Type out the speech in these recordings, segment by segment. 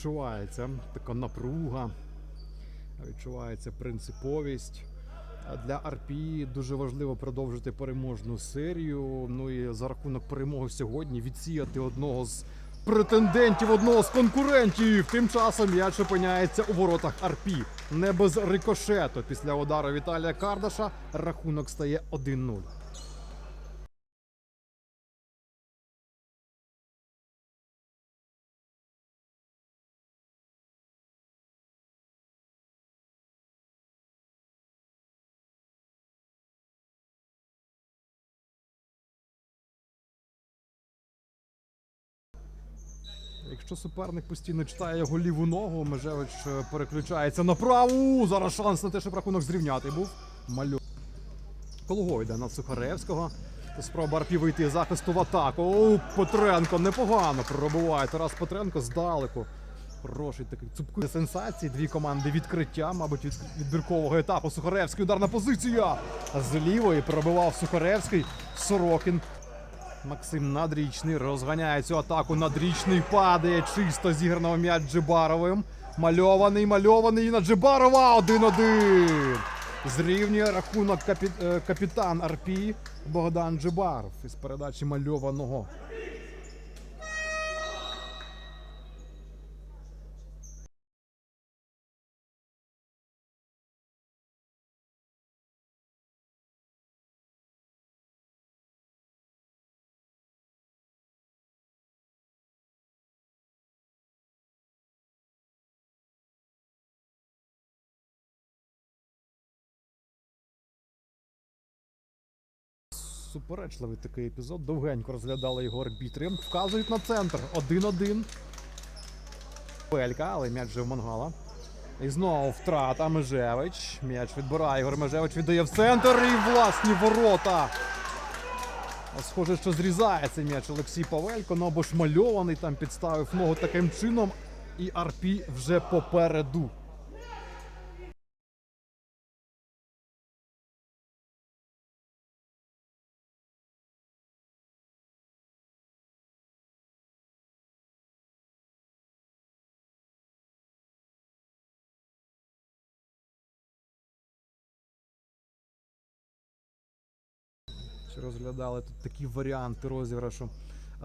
Відчувається така напруга, відчувається принциповість. Для Арпі дуже важливо продовжити переможну серію. Ну і за рахунок перемоги сьогодні відсіяти одного з претендентів, одного з конкурентів. Тим часом м'яч опиняється у воротах Арпі. Не без рикошету. Після удару Віталія Кардаша рахунок стає 1-0. Якщо суперник постійно читає його ліву ногу, Межевич е, переключається на праву. Зараз шанс на те, щоб рахунок зрівняти був. Малю. Колого йде на Сухаревського. Спроба Арпі вийти захисту в атаку. О, Петренко непогано пробиває. Тарас Петренко здалеку. Хороший такий цупкий сенсації. Дві команди відкриття, мабуть, від відбіркового етапу. Сухаревський ударна позиція. З лівої пробивав Сухаревський. Сорокін Максим Надрічний розганяє цю атаку. Надрічний падає чисто зіграного м'яч Джибаровим. Мальований, мальований на Джибарова. 1-1. Зрівнює рахунок капі... е, капітан Арпі Богдан Джибаров із передачі мальованого. Суперечливий такий епізод. Довгенько розглядали його арбітри. Вказують на центр. 1-1. Пелька, але м'яч вже в Мангала. І знову втрата Межевич. М'яч відбирає. Ігор Межевич віддає в центр і власні ворота. Схоже, що зрізає цей м'яч Олексій Павелько, ну або ж мальований там підставив ногу таким чином. І Арпі вже попереду. Розглядали тут такі варіанти розіграшу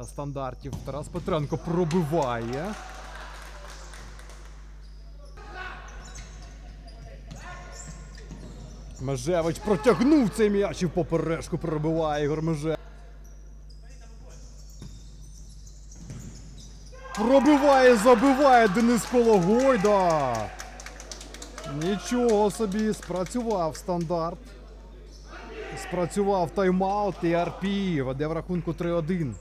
стандартів. Тарас Петренко пробиває. Межевич протягнув цей м'яч і в поперечку пробиває Ігор Межевич. Пробиває, забиває Денис Кологойда. Нічого собі, спрацював стандарт. Спрацював тайм-аут і Арпі веде в рахунку 3-1.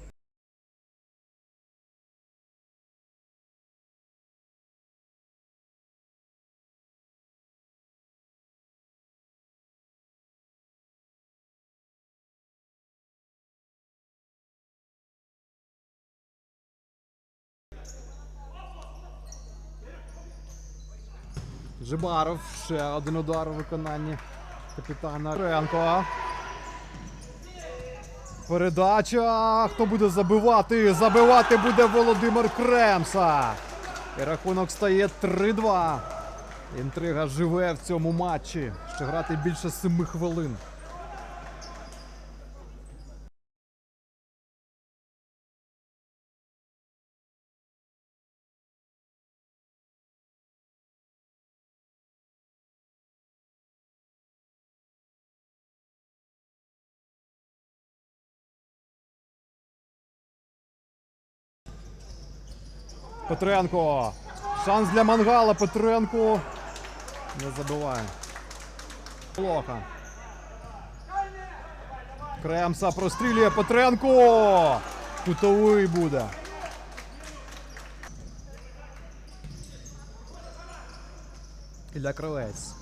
Жибаров ще один удар у виконанні капітана Ренко. Передача. Хто буде забивати? Забивати буде Володимир Кремса. І рахунок стає 3-2. Інтрига живе в цьому матчі. Ще грати більше 7 хвилин. Петренко. Шанс для мангала. Петренко. Не забиває. Плохо. Кремса прострілює Петренко. Кутовий буде. Ілля Кравець.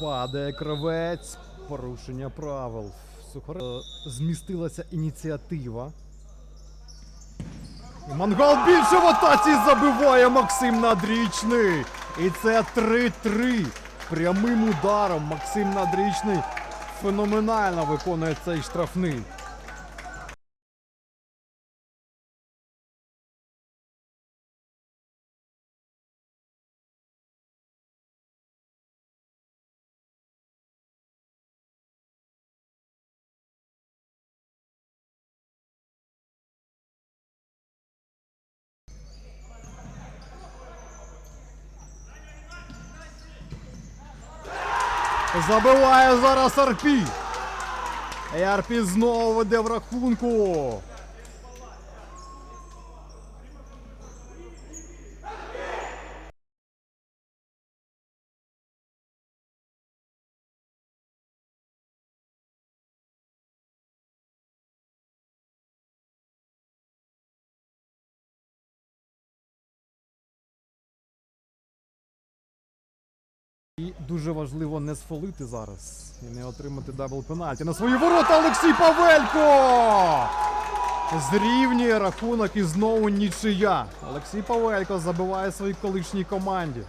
Падає кравець. Порушення правил. Сухоре... Е, Змістилася ініціатива. Мангал більше в атаці забиває Максим Надрічний. І це 3-3. Прямим ударом Максим Надрічний феноменально виконує цей штрафний. Забиває зараз Арпі. І Арпі знову веде в рахунку. Дуже важливо не сфолити зараз і не отримати дабл пенальті на свої ворота Олексій Павелько! Зрівнює рахунок і знову нічия. Олексій Павелько забиває своїй колишній команді.